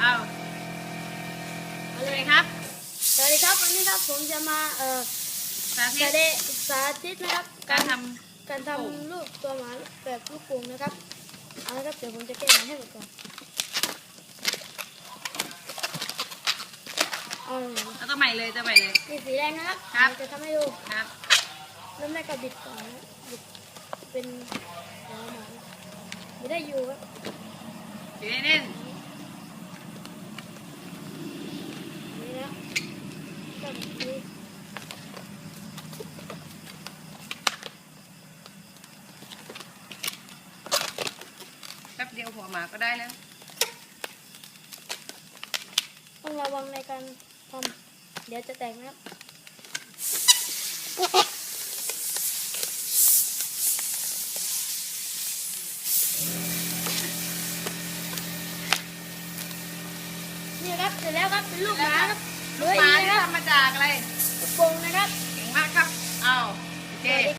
เอาเอาเลเลยยครับ สวัสดีครับวันนี้ครับผมจะมาเอ่อสาธิสาตธิตสาธิตนะครับ การทการทำลูกตัวหมาแบบลูกโป่งนะครับเอาละครับเดี๋ยวผมจะแก้ไขให้หมดก่อนเอาเลยำเอาตัวใหม่เลยตัวใหม่เลย นี่สีแดงนะครับครับ เดี๋ยวจะทำให้ดูครับ เริ่มแรกก็บิดก่อนนะบิดเป็นหัวหมาไม่ได้อยู่ครับถือให้แน่นนี่นะก็ แป๊บเดียวหัวหมาก็ได้แล้ว ต้องระวังในการทำเดี๋ยวจะแตกนะครับนี่ครับเสร็จแล้วครับเป็นลูกหมาครับ ลูกหมาเหลืออีที่กนะครับทำมาจากอะไร